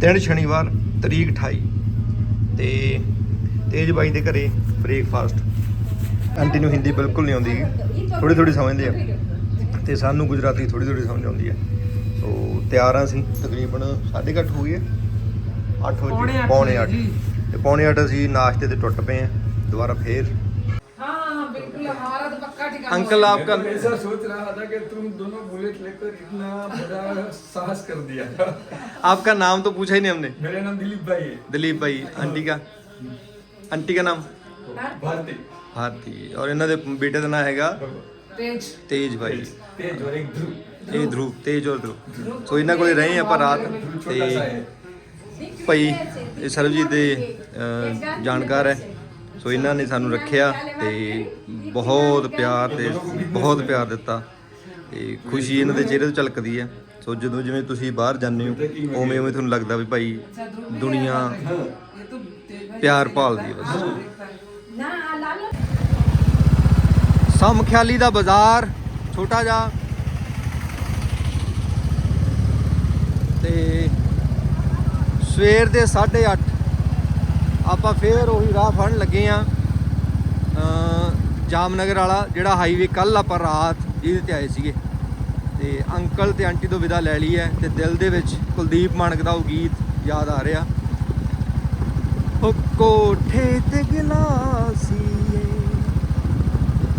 ਦਿਨ ਸ਼ਨੀਵਾਰ ਤਰੀਕ 28 ਤੇ ਤੇਜ ਬਾਈ ਦੇ ਘਰੇ ਬ੍ਰੇਕਫਾਸਟ। ਆਂਟੀ ਨੂੰ ਹਿੰਦੀ ਬਿਲਕੁਲ ਨਹੀਂ ਆਉਂਦੀ ਥੋੜੀ ਥੋੜੀ ਸਮਝਦੇ ਆ। ਤੇ ਸਾਨੂੰ ਗੁਜਰਾਤੀ ਥੋੜੀ ਥੋੜੀ ਸਮਝ ਆਉਂਦੀ ਹੈ ਸੋ ਤਿਆਰ ਹਾਂ ਅਸੀਂ ਤਕਰੀਬਨ 8:30 ਹੋ ਗਏ 8 ਪੌਣੇ ਵਜੇ ਅੱਠ ਪੌਣੇ ਵਜੇ 8 ਜੀ। ਤੇ ਪੌਣੇ 8 ਅਸੀਂ ਨਾਸ਼ਤੇ ਤੇ ਟੁੱਟ ਪਏ ਆ ਦੁਬਾਰਾ ਫੇਰ अंकल है। आपका मैं ऐसा सोच रहा था कि तुम दोनों बुलेट लेकर इतना बड़ा साहस कर दिया आपका नाम तो पूछा ही नहीं हमने मेरा नाम दिलीप भाई है दिलीप भाई आंटी का आंटी का नाम भारती भारती और ਇਹਨਾਂ ਦੇ ਬੇਟੇ ਦਾ ਨਾਮ ਹੈਗਾ तेज ਤੇਜ ਭਾਈ तेज और एक ध्रुव ਇਹ ਧਰੂਪ ਤੇਜ ਔਰ ਧਰੂਪ ਸੋ ਇਹਨਾਂ ਕੋਲੇ ਰਹੇ ਆਪਾਂ ਰਾਤ ध्रुव छोटा सा है ਤੇ ਭਾਈ ਇਹ ਸਰਬਜੀਤ ਦੇ ਅਹ, ਜਾਣਕਾਰ ਹੈ ਸੋ ਇਹਨਾਂ ਨੇ ਸਾਨੂੰ ਰੱਖਿਆ ਤੇ ਬਹੁਤ ਪਿਆਰ ਤੇ ਬਹੁਤ ਪਿਆਰ ਦਿੱਤਾ। ਤੇ ਖੁਸ਼ੀ ਇਹਨਾਂ ਦੇ ਚਿਹਰੇ ਤੋਂ ਝਲਕਦੀ ਹੈ। ਸੋ ਜਦੋਂ ਜਿਵੇਂ ਤੁਸੀਂ ਬਾਹਰ ਜਾਂਦੇ ਹੋ, ਉਵੇਂ ਉਵੇਂ ਤੁਹਾਨੂੰ ਲੱਗਦਾ ਵੀ ਭਾਈ ਦੁਨੀਆ ਪਿਆਰ ਭਾਲਦੀ ਹੈ ਬਸ। ਸਮਖਿਆਲੀ ਦਾ ਬਾਜ਼ਾਰ, ਛੋਟਾ ਜਿਹਾ। ਤੇ ਸਵੇਰ ਦੇ 8:30 ਆਪਾਂ ਫੇਰ ਉਹੀ ਰਾਹ ਫੜਨ ਲੱਗੇ ਆ ਜਾਮਨਗਰ ਵਾਲਾ, ਜਿਹੜਾ ਹਾਈਵੇ ਕੱਲ ਆਪਾਂ ਰਾਤ ਜਿਹਦੇ ਤੇ ਆਏ ਸੀਗੇ। ਤੇ ਅੰਕਲ ਤੇ ਆਂਟੀ ਤੋਂ ਵਿਦਾ ਲੈ ਲਈ ਹੈ ਤੇ ਦਿਲ ਦੇ ਵਿੱਚ ਕੁਲਦੀਪ ਮਾਨਕ ਦਾ ਉਹ ਗੀਤ ਯਾਦ ਆ ਰਿਹਾ। ਉਹ ਕੋਠੇ ਤੇ ਗਲਾਸੀਏ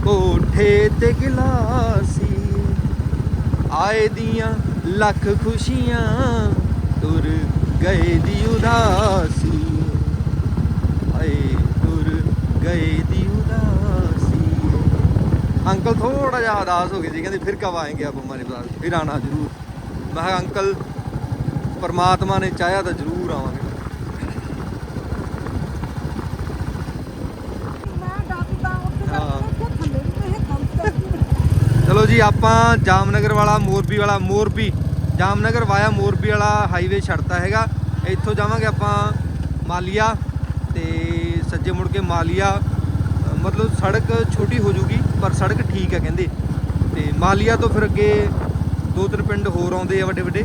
ਕੋਠੇ ਤੇ ਗਲਾਸੀ ਆਏ ਦੀਆਂ ਲੱਖ ਖੁਸ਼ੀਆਂ ਤੁਰ ਗਏ ਦੀ ਉਦਾਸੀ। ਆਏ ਤੁਰ ਗਏ ਦੀ ਉਦਾਸੀ। ਅੰਕਲ ਥੋੜਾ ਜਿਹਾ ਹਦਾਸ ਹੋ ਗਏ ਜੀ ਕਹਿੰਦੇ ਫਿਰ ਕਬ ਆਏਗੇ ਆਪ ਹਮਾਰੇ ਪਾਸ ਫਿਰ ਆਣਾ ਜ਼ਰੂਰ। ਮੈਂ ਕਿਹਾ ਅੰਕਲ ਪਰਮਾਤਮਾ ਨੇ ਚਾਹਿਆ ਤਾਂ ਜ਼ਰੂਰ ਆਵਾਂਗੇ। ਚਲੋ ਜੀ ਆਪਾਂ ਜਾਮਨਗਰ ਵਾਲਾ ਮੋਰਬੀ ਵਾਲਾ ਮੋਰਬੀ। ਜਾਮਨਗਰ ਵਾਇਆ ਮੋਰਬੀ ਵਾਲਾ ਹਾਈਵੇ ਛੱਡਦਾ ਹੈਗਾ। ਇੱਥੋਂ ਜਾਵਾਂਗੇ ਆਪਾਂ ਮਾਲੀਆ। ਜੇ ਮੁੜ ਕੇ ਮਾਲੀਆ ਮਤਲਬ ਸੜਕ ਛੋਟੀ ਹੋ ਜੂਗੀ, ਪਰ ਸੜਕ ਠੀਕ ਹੈ ਕਹਿੰਦੇ। ਤੇ ਮਾਲੀਆ ਤੋਂ ਫਿਰ ਅੱਗੇ ਦੋ ਤਿੰਨ ਪਿੰਡ ਹੋਰ ਆਉਂਦੇ ਆ ਵੱਡੇ ਵੱਡੇ,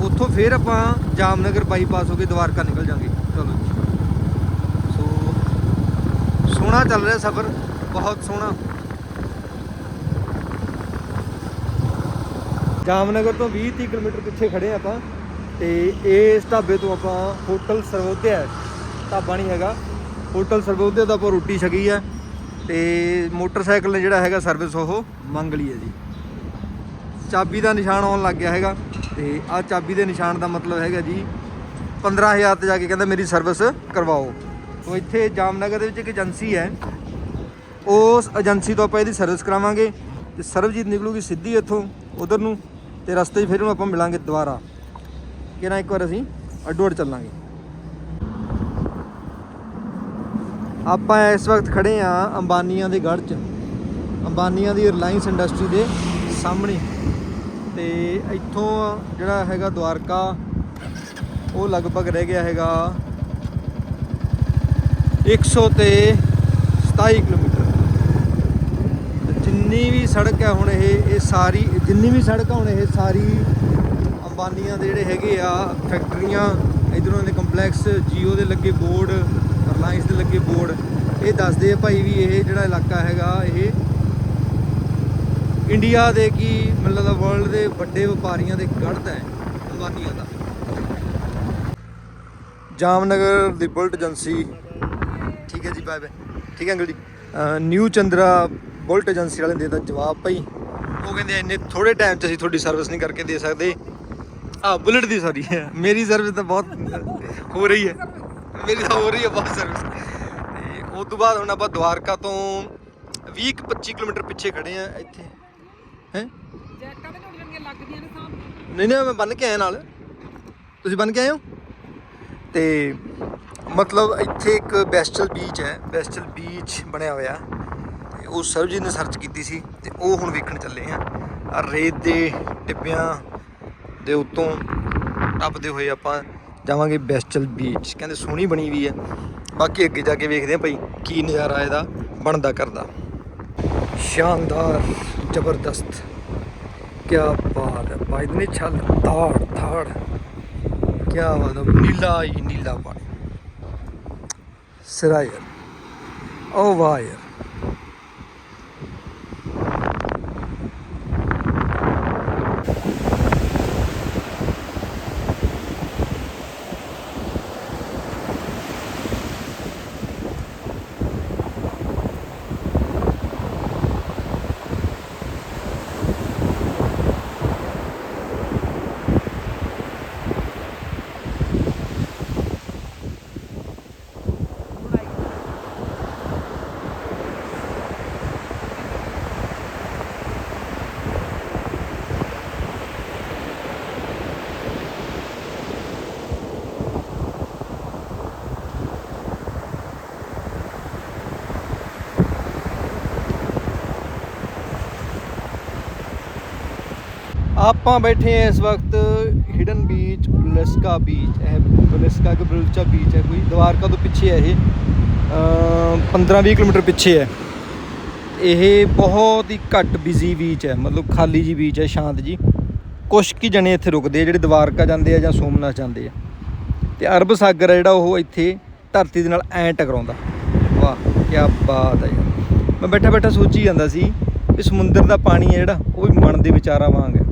ਉੱਥੋਂ ਫਿਰ ਆਪਾਂ ਜਾਮਨਗਰ ਬਾਈਪਾਸ ਹੋ ਕੇ ਦਵਾਰਕਾ ਨਿਕਲ ਜਾਾਂਗੇ। ਚਲੋ ਜੀ। ਸੋ, ਸੋਹਣਾ ਚੱਲ ਰਿਹਾ ਸਫ਼ਰ, ਬਹੁਤ ਸੋਹਣਾ। ਜਾਮਨਗਰ ਤੋਂ 20 30 ਕਿਲੋਮੀਟਰ ਪਿੱਛੇ ਖੜੇ ਆਪਾਂ, ਤੇ ਇਸ ਢਾਬੇ ਤੋਂ ਆਪਾਂ ਹੋਟਲ ਸਰਵੋਦਿਆ, ਢਾਬਾ ਨਹੀਂ ਹੈਗਾ। ਹੋਟਲ ਸਰਵੋਦਿਆ ਦਾ ਆਪਾਂ ਰੋਟੀ ਛਕੀ ਹੈ ਤੇ ਮੋਟਰਸਾਈਕਲ ਨੇ ਜਿਹੜਾ ਹੈਗਾ ਸਰਵਿਸ ਉਹ ਮੰਗ ਲਈ ਹੈ ਜੀ। ਚਾਬੀ ਦਾ ਨਿਸ਼ਾਨ ਆਉਣ ਲੱਗ ਗਿਆ ਹੈਗਾ ਤੇ ਆ ਚਾਬੀ ਦੇ ਨਿਸ਼ਾਨ ਦਾ ਮਤਲਬ ਹੈਗਾ ਜੀ 15000 ਤੇ ਜਾ ਕੇ ਕਹਿੰਦਾ ਮੇਰੀ ਸਰਵਿਸ ਕਰਵਾਓ। ਤੋਂ ਇੱਥੇ ਜਾਮਨਗਰ ਦੇ ਵਿੱਚ ਇੱਕ ਏਜੰਸੀ ਹੈ, ਉਸ ਏਜੰਸੀ ਤੋਂ ਆਪਾਂ ਇਹਦੀ ਸਰਵਿਸ ਕਰਾਵਾਂਗੇ ਤੇ ਸਰਵਜੀਤ ਨਿਕਲੂਗੀ ਸਿੱਧੀ ਇੱਥੋਂ ਉਧਰ ਨੂੰ ਤੇ ਰਸਤੇ 'ਚ ਫਿਰ ਉਹਨੂੰ ਆਪਾਂ ਮਿਲਾਂਗੇ ਦੁਬਾਰਾ। ਕਿ ਨਾ ਇੱਕ ਵਾਰ ਅਸੀਂ ਅੱਡੋ ਅੱਡ ਚੱਲਾਂਗੇ। ਆਪਾਂ ਇਸ ਵਕਤ ਖੜੇ ਆ ਅੰਬਾਨੀਆਂ ਦੇ ਗੜ੍ਹ 'ਚ। ਅੰਬਾਨੀਆਂ ਦੀ ਰਿਲਾਇੰਸ ਇੰਡਸਟਰੀ ਦੇ ਸਾਹਮਣੇ। ਤੇ ਇੱਥੋਂ ਜਿਹੜਾ ਹੈਗਾ ਦਵਾਰਕਾ ਉਹ ਲਗਭਗ ਰਹਿ ਗਿਆ ਹੈਗਾ 100 ਤੇ 27 ਕਿਲੋਮੀਟਰ। ਜਿੰਨੀ ਵੀ ਸੜਕ ਹੈ ਹੁਣ ਇਹ ਇਹ ਸਾਰੀ, ਜਿੰਨੀ ਵੀ ਸੜਕ ਹੁਣ ਇਹ ਸਾਰੀ ਅੰਬਾਨੀਆਂ ਦੇ ਜਿਹੜੇ ਹੈਗੇ ਆ, ਫੈਕਟਰੀਆਂ, ਇਧਰੋਂ ਦੇ ਕੰਪਲੈਕਸ, ਜੀਓ ਦੇ ਲੱਗੇ ਬੋਰਡ ਰਿਲਾਇੰਸ ਦੇ ਲੱਗੇ ਬੋਰਡ। ਇਹ ਦੱਸਦੇ ਆ ਭਾਈ ਵੀ ਇਹ ਜਿਹੜਾ ਇਲਾਕਾ ਹੈਗਾ, ਇਹ ਇੰਡੀਆ ਦੇ ਕੀ ਮਤਲਬ ਵਰਲਡ ਦੇ ਵੱਡੇ ਵਪਾਰੀਆਂ ਦੇ ਗੜ੍ਹਤ ਹੈ। ਅੰਬਾਨੀਆਂ ਦਾ ਜਾਮਨਗਰ ਦੀ ਬੁਲਟ ਏਜੰਸੀ। ਠੀਕ ਹੈ ਜੀ ਬਾਏ ਬਾਏ ਠੀਕ ਹੈ ਅੰਕਲ ਜੀ। ਨਿਊ ਚੰਦਰਾ ਬੁਲਟ ਏਜੰਸੀ ਵਾਲੇ ਦੇ ਦਿੱਤਾ ਜਵਾਬ, ਭਾਈ। ਉਹ ਕਹਿੰਦੇ ਇੰਨੇ ਥੋੜੇ ਟਾਈਮ 'ਚ ਅਸੀਂ ਤੁਹਾਡੀ ਸਰਵਿਸ ਨਹੀਂ ਕਰਕੇ ਦੇ ਸਕਦੇ। ਆ ਬੁਲਟ ਦੀ ਸੌਰੀ ਮੇਰੀ ਸਰਵਿਸ ਤਾਂ ਬਹੁਤ ਹੋ ਰਹੀ ਹੈ। ਮੇਰੀ ਤਾਂ ਹੋ ਰਹੀ ਹੈ ਬਹੁਤ ਸਰਵਿਸ ਤੇ ਉਸ ਤੋਂ ਬਾਅਦ ਹੁਣ ਆਪਾਂ ਦਵਾਰਕਾ ਤੋਂ 20 ਕੁ 25 ਕਿਲੋਮੀਟਰ ਪਿੱਛੇ ਖੜੇ ਆ ਇੱਥੇ। ਹੈ? ਜੈਕਾਂ ਤੇ ਢੋਲੀਆਂ ਲੱਗਦੀਆਂ ਨੇ ਸਾਹਮਣੇ। ਨਹੀਂ ਨਹੀਂ ਮੈਂ ਬੰਨ ਕੇ ਆਇਆ ਨਾਲ। ਤੁਸੀਂ ਬੰਨ ਕੇ ਆਏ ਹੋ? ਤੇ ਮਤਲਬ ਇੱਥੇ ਇੱਕ ਬੈਸਟਲ ਬੀਚ ਹੈ। ਬੈਸਟਲ ਬੀਚ ਬਣਿਆ ਹੋਇਆ। ਉਹ ਸਰਬਜੀਤ ਨੇ ਸਰਚ ਕੀਤੀ ਸੀ ਤੇ ਉਹ ਹੁਣ ਵੇਖਣ ਚੱਲੇ ਆ। ਆ ਰੇਤ ਦੇ ਟਿੱਬਿਆਂ ਦੇ ਉੱਤੋਂ ਟੱਪਦੇ ਹੋਏ ਆਪਾਂ ਜਾਵਾਂਗੇ ਬੈਸਟਲ ਬੀਚ ਕਹਿੰਦੇ ਸੋਹਣੀ ਬਣੀ ਵੀ ਹੈ। ਬਾਕੀ ਅੱਗੇ ਜਾ ਕੇ ਵੇਖਦੇ ਆ ਭਾਈ, ਕੀ ਨਜ਼ਾਰਾ ਇਹਦਾ ਬਣਦਾ ਕਰਦਾ। ਸ਼ਾਨਦਾਰ, ਜ਼ਬਰਦਸਤ। ਕੀ ਬਾਤ ਹੈ ਭਾਈ ਨੇ ਛਲ ਤਾੜ ਤਾੜ। ਕੀ ਬਾਤ ਹੈ, ਨੀਲਾ ਹੀ ਨੀਲਾ ਪਾਣੀ। ਸਿਰਾ ਯਾਰ ਓ ਵਾਹ ਯਾਰ। ਆਪਾਂ ਬੈਠੇ ਹਾਂ ਇਸ ਵਕਤ ਹਿਡਨ ਬੀਚ ਬਲਸਕਾ ਬੀਚ ਹੈ ਬਲਸਕਾ ਕੇ ਬਲਚਾ ਬੀਚ ਹੈ ਕੋਈ ਦਵਾਰਕਾ ਤੋਂ ਪਿੱਛੇ ਹੈ ਇਹ। 15-20 ਕਿਲੋਮੀਟਰ ਪਿੱਛੇ ਹੈ। ਇਹ ਬਹੁਤ ਹੀ ਘੱਟ ਬਿਜ਼ੀ ਬੀਚ ਹੈ, ਮਤਲਬ ਖਾਲੀ ਜੀ ਬੀਚ ਹੈ, ਸ਼ਾਂਤ ਜੀ ਕੁਛ ਕੀ ਜਣੇ ਇੱਥੇ ਰੁਕਦੇ ਆ, ਜਿਹੜੇ ਦਵਾਰਕਾ ਜਾਂਦੇ ਆ ਜਾਂ ਸੋਮਨਾਥ ਜਾਂਦੇ ਆ। ਤੇ ਅਰਬ ਸਾਗਰ ਹੈ ਜਿਹੜਾ ਉਹ ਇੱਥੇ ਧਰਤੀ ਦੇ ਨਾਲ ਐਂ ਟਕਰਾਉਂਦਾ। ਵਾਹ ਕੀ ਬਾਤ ਹੈ। ਯਾਰ ਮੈਂ ਬੈਠਾ ਬੈਠਾ ਸੋਚੀ ਜਾਂਦਾ ਸੀ ਵੀ ਸਮੁੰਦਰ ਦਾ ਪਾਣੀ ਹੈ ਜਿਹੜਾ, ਉਹ ਵੀ ਮਨ ਦੇ ਵਿਚਾਰਾਂ ਵਾਂਗ ਹੈ।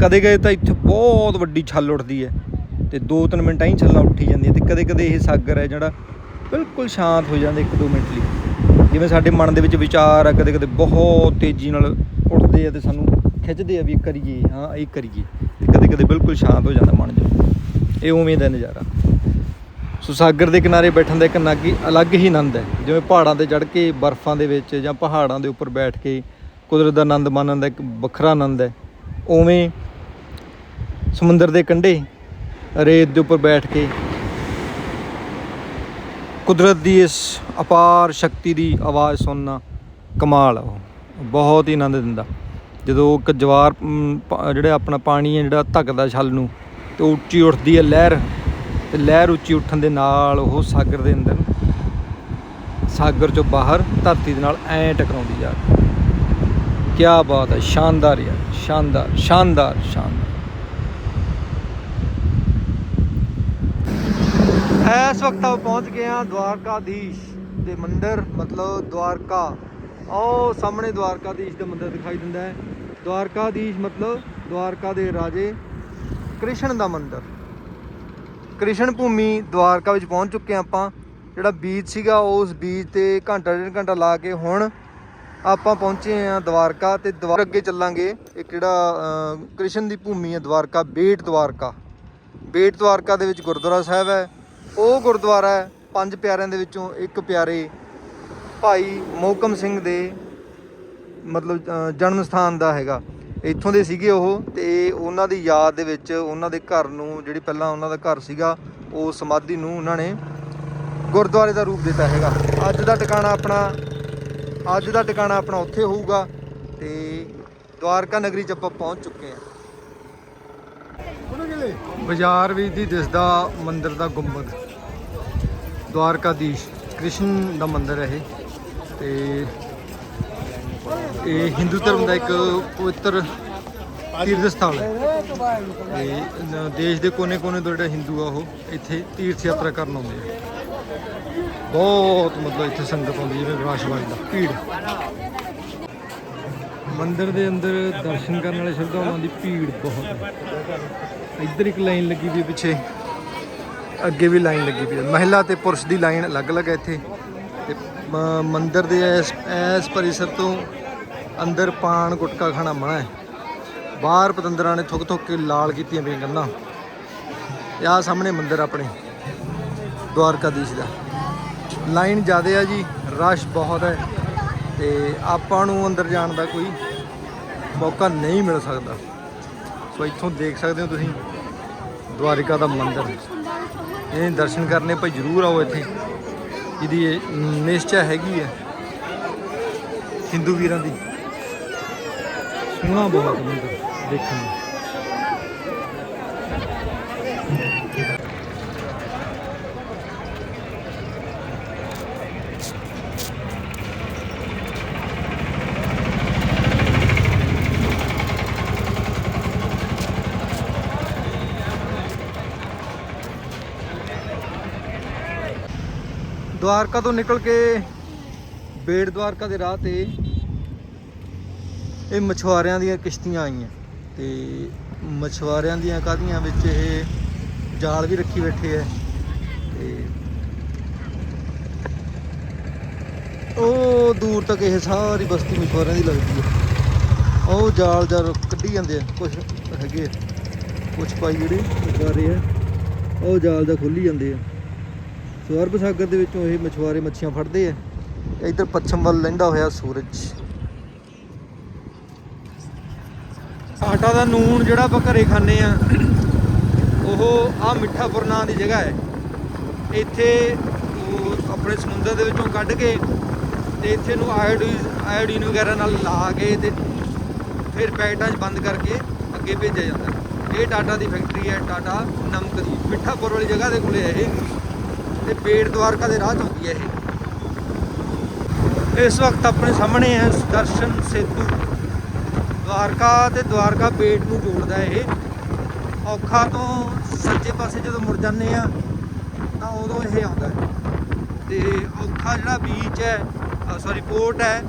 ਕਦੇ ਕਦੇ ਤਾਂ ਇੱਥੇ ਬਹੁਤ ਵੱਡੀ ਛੱਲ ਉੱਠਦੀ ਹੈ ਤੇ 2-3 ਮਿੰਟਾਂ ਹੀ ਛੱਲਾਂ ਉੱਠੀ ਜਾਂਦੀਆਂ ਤੇ ਕਦੇ ਕਦੇ ਇਹ ਸਾਗਰ ਹੈ ਜਿਹੜਾ ਬਿਲਕੁਲ ਸ਼ਾਂਤ ਹੋ ਜਾਂਦਾ 1-2 ਮਿੰਟ ਲਈ। ਜਿਵੇਂ ਸਾਡੇ ਮਨ ਦੇ ਵਿੱਚ ਵਿਚਾਰ ਆ, ਕਦੇ ਕਦੇ ਬਹੁਤ ਤੇਜ਼ੀ ਨਾਲ ਉੱਠਦੇ ਆ ਤੇ ਸਾਨੂੰ ਖਿੱਚਦੇ ਆ ਵੀ ਇਹ ਕਰੀਏ, ਹਾਂ, ਇਹ ਕਰੀਏ ਤੇ ਕਦੇ ਕਦੇ ਬਿਲਕੁਲ ਸ਼ਾਂਤ ਹੋ ਜਾਂਦਾ ਮਨ ਜਿਹਾ ਇਹ ਉਵੇਂ ਦਾ ਨਜ਼ਾਰਾ। ਸੋ ਸਾਗਰ ਦੇ ਕਿਨਾਰੇ ਬੈਠਣ ਦਾ ਇੱਕ ਅਲੱਗ ਹੀ ਅਲੱਗ ਹੀ ਆਨੰਦ ਹੈ। ਜਿਵੇਂ ਪਹਾੜਾਂ ਤੇ ਚੜ੍ਹ ਕੇ, ਬਰਫ਼ਾਂ ਦੇ ਵਿੱਚ ਜਾਂ ਪਹਾੜਾਂ ਦੇ ਉੱਪਰ ਬੈਠ ਕੇ ਕੁਦਰਤ ਦਾ ਆਨੰਦ ਮਾਣਨ ਦਾ ਇੱਕ ਵੱਖਰਾ ਆਨੰਦ ਹੈ। ਉਵੇਂ ਸਮੁੰਦਰ ਦੇ ਕੰਢੇ ਰੇਤ ਦੇ ਉੱਪਰ ਬੈਠ ਕੇ ਕੁਦਰਤ ਦੀ ਇਸ ਅਪਾਰ ਸ਼ਕਤੀ ਦੀ ਆਵਾਜ਼ ਸੁਣਨਾ ਕਮਾਲ ਆ ਉਹ। ਬਹੁਤ ਹੀ ਆਨੰਦ ਦਿੰਦਾ। ਜਦੋਂ ਇੱਕ ਜਵਾਰ ਜਿਹੜਾ ਆਪਣਾ ਪਾਣੀ ਹੈ, ਜਿਹੜਾ ਧੱਕਦਾ ਛਲ ਨੂੰ, ਤੇ ਉੱਚੀ ਉੱਠਦੀ ਹੈ ਲਹਿਰ, ਤੇ ਲਹਿਰ ਉੱਚੀ ਉੱਠਣ ਦੇ ਨਾਲ ਉਹ ਸਾਗਰ ਦੇ ਅੰਦਰ, ਸਾਗਰ ਚੋਂ ਬਾਹਰ ਧਰਤੀ ਦੇ ਨਾਲ ਐਂ ਟਕਰਾਉਂਦੀ ਜਾ ਰਹੀ ਕੀ ਬਾਤ ਹੈ, ਸ਼ਾਨਦਾਰ ਯਾਰ, ਸ਼ਾਨਦਾਰ ਸ਼ਾਨਦਾਰ ਸ਼ਾਨਦਾਰ। ਇਸ ਵਕਤ ਆਪਾਂ ਪਹੁੰਚ ਗਏ ਹਾਂ ਦਵਾਰਕਾਧੀਸ਼ ਦੇ ਮੰਦਿਰ, ਮਤਲਬ ਦਵਾਰਕਾ। ਉਹ ਸਾਹਮਣੇ ਦਵਾਰਕਾਧੀਸ਼ ਦਾ ਮੰਦਿਰ ਦਿਖਾਈ ਦਿੰਦਾ ਹੈ। ਦਵਾਰਕਾਧੀਸ਼ ਮਤਲਬ ਦਵਾਰਕਾ ਦੇ ਰਾਜੇ ਕ੍ਰਿਸ਼ਨ ਦਾ ਮੰਦਿਰ। ਕ੍ਰਿਸ਼ਨ ਭੂਮੀ ਦਵਾਰਕਾ ਵਿੱਚ ਪਹੁੰਚ ਚੁੱਕੇ ਹਾਂ ਆਪਾਂ। ਜਿਹੜਾ ਬੀਚ ਸੀਗਾ, ਉਸ ਬੀਚ ਤੇ ਘੰਟਾ ਡੇਢ ਘੰਟਾ ਲਾ ਕੇ ਹੁਣ ਆਪਾਂ ਪਹੁੰਚੇ ਹਾਂ ਦਵਾਰਕਾ ਤੇ ਦਵਾਰ ਅੱਗੇ ਚੱਲਾਂਗੇ। ਇੱਕ ਜਿਹੜਾ ਕ੍ਰਿਸ਼ਨ ਦੀ ਭੂਮੀ ਹੈ ਦਵਾਰਕਾ, ਬੇਟ ਦਵਾਰਕਾ। ਬੇਟ ਦਵਾਰਕਾ ਦੇ ਵਿੱਚ ਗੁਰਦੁਆਰਾ ਸਾਹਿਬ ਹੈ। ਉਹ ਗੁਰਦੁਆਰਾ ਹੈ ਪੰਜ ਪਿਆਰਿਆਂ ਦੇ ਵਿੱਚੋਂ ਇੱਕ ਪਿਆਰੇ ਭਾਈ ਮੋਹਕਮ ਸਿੰਘ ਦੇ ਮਤਲਬ ਜਨਮ ਸਥਾਨ ਦਾ ਹੈਗਾ। ਇੱਥੋਂ ਦੇ ਸੀਗੇ ਉਹ ਤੇ ਉਹਨਾਂ ਦੀ ਯਾਦ ਦੇ ਵਿੱਚ ਉਹਨਾਂ ਦੇ ਘਰ ਨੂੰ ਜਿਹੜੀ ਪਹਿਲਾਂ ਉਹਨਾਂ ਦਾ ਘਰ ਸੀਗਾ ਉਹ ਸਮਾਧੀ ਨੂੰ ਉਹਨਾਂ ਨੇ ਗੁਰਦੁਆਰੇ ਦਾ ਰੂਪ ਦਿੱਤਾ ਹੈਗਾ। ਅੱਜ ਦਾ ਟਿਕਾਣਾ ਆਪਣਾ ਅੱਜ ਦਾ ਟਿਕਾਣਾ ਆਪਣਾ ਉੱਥੇ ਹੋਊਗਾ ਤੇ ਦਵਾਰਕਾ ਨਗਰੀ 'ਚ ਆਪਾਂ ਪਹੁੰਚ ਚੁੱਕੇ ਹਾਂ। ਬਾਜ਼ਾਰ ਵੀ ਦੀ ਦਿਸਦਾ ਮੰਦਿਰ ਦਾ ਗੁੰਬਦ। ਦਵਾਰਕਾਧੀਸ਼ ਕ੍ਰਿਸ਼ਨ ਦਾ ਮੰਦਿਰ ਹੈ ਇਹ। ਤੇ ਇਹ ਹਿੰਦੂ ਧਰਮ ਦਾ ਇੱਕ ਪਵਿੱਤਰ ਤੀਰਥ ਸਥਾਨ ਹੈ। ਤੇ ਦੇਸ਼ ਦੇ ਕੋਨੇ-ਕੋਨੇ ਤੋਂ ਜਿਹੜਾ ਹਿੰਦੂ ਆ ਉਹ ਇੱਥੇ ਤੀਰਥ ਯਾਤਰਾ ਕਰਨ ਆਉਂਦੇ ਆ। ਬਹੁਤ ਮਤਲਬ ਇੱਥੇ ਸੰਗਤ ਆਉਂਦੀ ਜਿਵੇਂ ਵਿਰਾਸ਼ ਦਾ ਭੀੜ। ਮੰਦਿਰ ਦੇ ਅੰਦਰ ਦਰਸ਼ਨ ਕਰਨ ਵਾਲੇ ਸ਼ਰਧਾਲੂਆਂ ਦੀ ਭੀੜ ਬਹੁਤ ਹੈ। ਇੱਧਰ ਇੱਕ ਲਾਈਨ ਲੱਗੀ ਵੀ ਪਿੱਛੇ। ਅੱਗੇ ਵੀ ਲਾਈਨ ਲੱਗੀ ਪਈ ਹੈ। ਮਹਿਲਾ ਤੇ ਪੁਰਸ਼ ਦੀ ਲਾਈਨ ਅਲੱਗ-ਅਲੱਗ ਹੈ ਇੱਥੇ। ਤੇ ਮ- ਮੰਦਿਰ ਦੇ ਇਸ ਇਸ ਪਰਿਸਰ ਤੋਂ ਅੰਦਰ ਪਾਣ ਗੁਟਕਾ ਖਾਣਾ ਮਨਾ ਹੈ। ਬਾਹਰ ਪਤੰਦਰਾਂ ਨੇ ਥੁੱਕ ਥੁੱਕ ਕੇ ਲਾਲ ਕੀਤੀਆਂ ਪਈਆਂ ਕੰਨਾਂ ਤੇ ਸਾਹਮਣੇ ਮੰਦਿਰ ਆਪਣੇ, ਦਵਾਰਕਾਧੀਸ਼ ਦਾ। ਲਾਈਨ ਜ਼ਿਆਦੇ ਆ ਜੀ, ਰਸ਼ ਬਹੁਤ ਹੈ। ਤੇ ਆਪਾਂ ਨੂੰ ਅੰਦਰ ਜਾਣ ਦਾ ਕੋਈ ਮੌਕਾ ਨਹੀਂ ਮਿਲ ਸਕਦਾ। ਸੋ ਇੱਥੋਂ ਦੇਖ ਸਕਦੇ ਹੋ ਤੁਸੀਂ, ਦਵਾਰਿਕਾ ਦਾ ਮੰਦਿਰ। ਇਹ ਦਰਸ਼ਨ ਕਰਨੇ ਭਾਈ ਜਰੂਰ ਆਓ ਇੱਥੇ। ਇਹਦੀ ਨਿਸ਼ਚਾ ਹੈਗੀ ਹੈ ਹਿੰਦੂ ਵੀਰਾਂ ਦੀ। ਸੋਹਣਾ ਬਹੁਤ ਮੰਦਿਰ ਦੇਖਣ ਨੂੰ। ਦਵਾਰਕਾ ਤੋਂ ਨਿਕਲ ਕੇ ਬੇੜ ਦਵਾਰਕਾ ਦੇ ਰਾਹ ਤੇ ਇਹ ਮਛੁਆਰਿਆਂ ਦੀਆਂ ਕਿਸ਼ਤੀਆਂ ਆਈਆਂ ਤੇ ਮਛੁਆਰਿਆਂ ਦੀਆਂ ਕਾਦੀਆਂ ਵਿੱਚ ਇਹ ਜਾਲ ਵੀ ਰੱਖੀ ਬੈਠੇ ਐ ਤੇ ਉਹ ਦੂਰ ਤੱਕ ਇਹ ਸਾਰੀ ਬਸਤੀ ਮਛੁਆਰਿਆਂ ਦੀ ਲੱਗਦੀ ਹੈ ਉਹ ਜਾਲ ਜਰ ਕੱਢੀ ਜਾਂਦੇ ਆ ਕੁਝ ਹੈਗੇ ਆ ਕੁਝ ਪਾਈ ਜਿਹੜੇ ਮਛੁਆਰੇ ਆ, ਉਹ ਜਾਲ ਦਾ ਖੋਲੀ ਜਾਂਦੇ ਆ। ਸੋ ਅਰਬ ਸਾਗਰ ਦੇ ਵਿੱਚੋਂ ਇਹ ਮਛੁਆਰੇ ਮੱਛੀਆਂ ਫੜਦੇ ਆ। ਤੇ ਇੱਧਰ ਪੱਛਮ ਵੱਲ ਲਹਿੰਦਾ ਹੋਇਆ ਸੂਰਜ। ਆਟਾ ਦਾ ਨੂਨ ਜਿਹੜਾ ਆਪਾਂ ਘਰੇ ਖਾਂਦੇ ਆ, ਉਹ ਆ ਮਿੱਠਾਪੁਰ ਨਾਂ ਦੀ ਜਗ੍ਹਾ ਹੈ। ਇੱਥੇ ਆਪਣੇ ਸਮੁੰਦਰ ਦੇ ਵਿੱਚੋਂ ਕੱਢ ਕੇ ਤੇ ਇੱਥੇ ਨੂੰ ਆਇਓਡੀਨ ਆਇਓਡੀਨ ਵਗੈਰਾ ਨਾਲ ਲਾ ਕੇ ਤੇ ਫਿਰ ਪੈਕਟਾਂ 'ਚ ਬੰਦ ਕਰਕੇ ਅੱਗੇ ਭੇਜਿਆ ਜਾਂਦਾ। ਇਹ ਟਾਟਾ ਦੀ ਫੈਕਟਰੀ ਹੈ, ਟਾਟਾ ਨਮਕ ਦੀ। ਮਿੱਠਾਪੁਰ ਵਾਲੀ ਜਗ੍ਹਾ ਦੇ ਕੋਲੇ ਹੈ ਇਹ। ਤੇ ਬੇੜ ਦਵਾਰਕਾ ਦੇ ਰਾਹ 'ਚ ਆਉਂਦੀ ਹੈ ਇਹ। ਇਸ ਵਕਤ ਆਪਣੇ ਸਾਹਮਣੇ ਹੈ ਦਰਸ਼ਨ ਸੇਤੂ। ਦਵਾਰਕਾ ਤੇ ਦਵਾਰਕਾ ਬੇਟ ਨੂੰ ਜੋੜਦਾ ਇਹ। ਔਖਾ ਤੋਂ ਸੱਜੇ ਪਾਸੇ ਜਦੋਂ ਮੁੜ ਜਾਂਦੇ ਆ, ਤਾਂ ਉਦੋਂ ਇਹ ਆਉਂਦਾ ਹੈ। ਤੇ ਔਖਾ ਜਿਹੜਾ ਬੀਚ ਹੈ ਸੌਰੀ ਪੋਰਟ ਹੈ,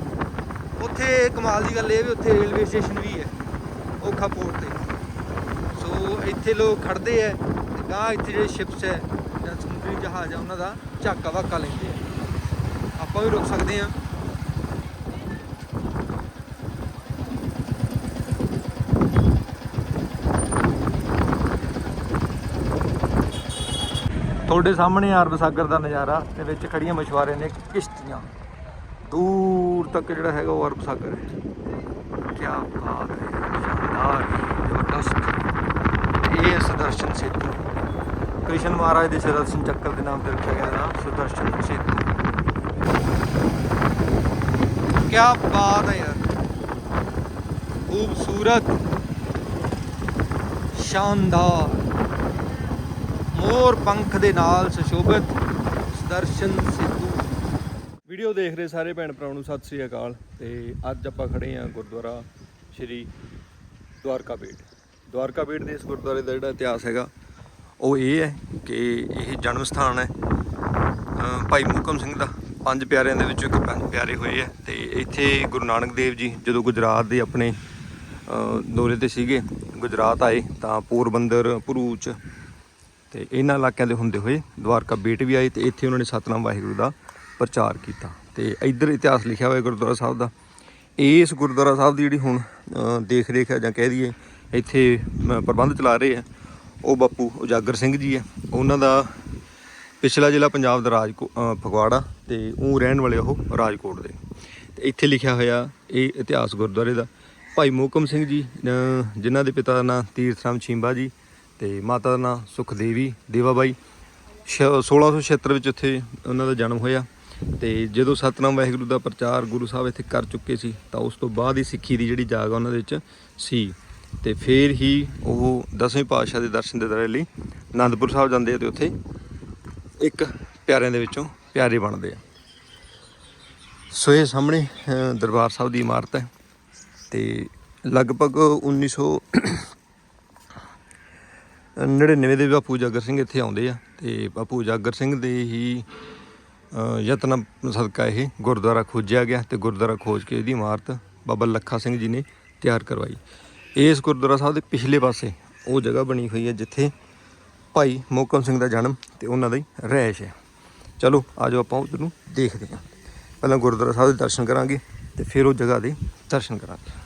ਉੱਥੇ ਕਮਾਲ ਦੀ ਗੱਲ ਇਹ ਵੀ ਉੱਥੇ ਰੇਲਵੇ ਸਟੇਸ਼ਨ ਵੀ ਹੈ, ਔਖਾ ਪੋਰਟ ਤੇ। ਸੋ ਇੱਥੇ ਲੋਕ ਖੜਦੇ ਆ ਤੇ ਗਾਂ ਇੱਥੇ ਜਿਹੜੇ ਸ਼ਿਪਸ ਹੈ ਜਹਾਜ਼ ਆ ਉਹਨਾਂ ਦਾ, ਝਾਕਾ ਵਾਕਾ ਲੈਂਦੇ ਆ। ਆਪਾਂ ਵੀ ਰੁਕ ਸਕਦੇ ਆ ਤੁਹਾਡੇ ਸਾਹਮਣੇ ਅਰਬ ਸਾਗਰ ਦਾ ਨਜ਼ਾਰਾ ਤੇ ਵਿੱਚ ਖੜੀਆਂ ਮਛੁਆਰੇ ਨੇ ਕਿਸ਼ਤੀਆਂ। ਦੂਰ ਤੱਕ ਜਿਹੜਾ ਹੈਗਾ ਉਹ ਅਰਬ ਸਾਗਰ ਹੈ। ਕੀ ਬਾਤ ਹੈ, ਸ਼ਾਨਦਾਰ, ਜ਼ਬਰਦਸਤ। ਇਹ ਹੈ ਸੁਦਰਸ਼ਨ ਸੇਤੂ। ਕ੍ਰਿਸ਼ਨ ਮਹਾਰਾਜ ਦੇ ਸੁਦਰਸ਼ਨ ਚੱਕਰ ਦੇ ਨਾਮ ਤੇ ਰੱਖਿਆ ਗਿਆ ਨਾਮ ਸੁਦਰਸ਼ਨ ਸੇਤੂ ਕੀ ਬਾਤ ਹੈ ਯਾਰ। ਖੂਬਸੂਰਤ ਸ਼ਾਨਦਾਰ। ਮੋਰ ਪੰਖ ਦੇ ਨਾਲ ਸੁਸ਼ੋਭਿਤ ਦਰਸ਼ਨ ਸਿੱਧੂ। ਵੀਡੀਓ ਦੇਖ ਰਹੇ ਸਾਰੇ ਭੈਣ ਭਰਾਵਾਂ ਨੂੰ ਸਤਿ ਸ੍ਰੀ ਅਕਾਲ। ਤੇ ਅੱਜ ਆਪਾਂ ਖੜੇ ਆਂ ਗੁਰਦੁਆਰਾ ਸ਼੍ਰੀ ਦਵਾਰਕਾ ਬੇਟ ਦਵਾਰਕਾ ਬੇਟ ਦੇ ਇਸ ਗੁਰਦੁਆਰੇ ਦਾ ਜਿਹੜਾ ਇਤਿਹਾਸ ਹੈਗਾ ਉਹ ਇਹ ਹੈ ਕਿ ਇਹ ਜਨਮ ਸਥਾਨ ਹੈ। ਭਾਈ ਮੁਕਮ ਸਿੰਘ ਦਾ ਪੰਜ ਪਿਆਰਿਆਂ ਦੇ ਵਿੱਚੋਂ ਇੱਕ ਪੰਜ ਪਿਆਰੇ ਹੋਏ ਆ ਤੇ ਇੱਥੇ ਗੁਰੂ ਨਾਨਕ ਦੇਵ ਜੀ ਜਦੋਂ ਗੁਜਰਾਤ ਦੇ ਆਪਣੇ ਦੌਰੇ ਤੇ ਸੀਗੇ, ਗੁਜਰਾਤ ਆਏ ਤਾਂ ਪੋਰਬੰਦਰ, ਭਰੂਚ ਤੇ ਇਹਨਾਂ ਇਲਾਕਿਆਂ ਦੇ ਹੁੰਦੇ ਹੋਏ ਦਵਾਰਕਾ ਬੇਟ ਵੀ ਆਏ ਤੇ ਇੱਥੇ ਉਹਨਾਂ ਨੇ ਸਤਨਾਮ ਵਾਹਿਗੁਰੂ ਦਾ ਪ੍ਰਚਾਰ ਕੀਤਾ। ਤੇ ਇੱਧਰ ਇਤਿਹਾਸ ਲਿਖਿਆ ਹੋਇਆ ਗੁਰਦੁਆਰਾ ਸਾਹਿਬ ਦਾ। ਇਸ ਗੁਰਦੁਆਰਾ ਸਾਹਿਬ ਦੀ ਜਿਹੜੀ ਹੁਣ ਦੇਖ ਰੇਖ ਹੈ ਜਾਂ ਕਹਿ ਦਈਏ, ਇੱਥੇ ਪ੍ਰਬੰਧ ਚਲਾ ਰਹੇ ਆ। ਉਹ ਬਾਪੂ ਉਜਾਗਰ ਸਿੰਘ ਜੀ ਹੈ ਉਹਨਾਂ ਦਾ ਪਿਛਲਾ ਜ਼ਿਲ੍ਹਾ ਪੰਜਾਬ ਦਾ ਰਾਜ ਫਗਵਾੜਾ ਤੇ ਉਹ ਰਹਿਣ ਵਾਲੇ ਉਹ ਰਾਜਕੋਟ ਦੇ। ਤੇ ਇੱਥੇ ਲਿਖਿਆ ਹੋਇਆ ਇਹ ਇਤਿਹਾਸ ਗੁਰਦੁਆਰੇ ਦਾ। ਭਾਈ ਮੋਕਮ ਸਿੰਘ ਜੀ ਜਿਨ੍ਹਾਂ ਦੇ ਪਿਤਾ ਦਾ ਨਾਂ ਤੀਰਥ ਰਾਮ ਛਿੰਬਾ ਜੀ ਤੇ ਮਾਤਾ ਦਾ ਨਾਂ ਸੁਖਦੇਵੀ ਦੇਵਾਬਾਈ। ਛ- 1676 ਵਿੱਚ ਉੱਥੇ ਉਹਨਾਂ ਦਾ ਜਨਮ ਹੋਇਆ ਤੇ ਜਦੋਂ ਸਤਨਾਮ ਵਾਹਿਗੁਰੂ ਦਾ ਪ੍ਰਚਾਰ ਗੁਰੂ ਸਾਹਿਬ ਇੱਥੇ ਕਰ ਚੁੱਕੇ ਸੀ ਤਾਂ ਉਸ ਤੋਂ ਬਾਅਦ ਹੀ ਸਿੱਖੀ ਦੀ ਜਿਹੜੀ ਜਾਗ ਆ ਉਹਨਾਂ ਦੇ ਵਿੱਚ ਸੀ। ਤੇ ਫਿਰ ਹੀ ਉਹ ਦਸਵੇਂ ਪਾਤਸ਼ਾਹ ਦੇ ਦਰਸ਼ਨ ਦੇ ਦਰ ਲਈ ਆਨੰਦਪੁਰ ਸਾਹਿਬ ਜਾਂਦੇ ਆ ਤੇ ਉੱਥੇ ਇੱਕ ਪਿਆਰਿਆਂ ਦੇ ਵਿੱਚੋਂ ਪਿਆਰੇ ਬਣਦੇ ਆ। ਸੋ ਇਹ ਸਾਹਮਣੇ ਦਰਬਾਰ ਸਾਹਿਬ ਦੀ ਇਮਾਰਤ ਹੈ ਤੇ ਲਗਭਗ 1900 99 ਦੇ ਬਾਪੂ ਜਾਗਰ ਸਿੰਘ ਇੱਥੇ ਆਉਂਦੇ ਆ ਤੇ ਬਾਪੂ ਜਾਗਰ ਸਿੰਘ ਦੇ ਹੀ ਯਤਨ ਸਦਕਾ ਇਹ ਗੁਰਦੁਆਰਾ ਖੋਜਿਆ ਗਿਆ ਤੇ ਗੁਰਦੁਆਰਾ ਖੋਜ ਕੇ ਇਹਦੀ ਇਮਾਰਤ ਬਾਬਾ ਲੱਖਾ ਸਿੰਘ ਜੀ ਨੇ ਤਿਆਰ ਕਰਵਾਈ। ਇਸ ਗੁਰਦੁਆਰਾ ਸਾਹਿਬ ਦੇ ਪਿਛਲੇ ਪਾਸੇ ਉਹ ਜਗ੍ਹਾ ਬਣੀ ਹੋਈ ਹੈ ਜਿੱਥੇ ਭਾਈ ਮੋਕਮ ਸਿੰਘ ਦਾ ਜਨਮ ਤੇ ਉਹਨਾਂ ਦੀ ਰਹਿਸ਼ ਹੈ। ਚਲੋ ਆਜੋ ਆਪਾਂ ਉਹਨੂੰ ਦੇਖਦੇ ਹਾਂ। ਪਹਿਲਾਂ ਗੁਰਦੁਆਰਾ ਸਾਹਿਬ ਦੇ ਦਰਸ਼ਨ ਕਰਾਂਗੇ ਤੇ ਫਿਰ ਉਹ ਜਗ੍ਹਾ ਦੇ ਦਰਸ਼ਨ ਕਰਾਂਗੇ।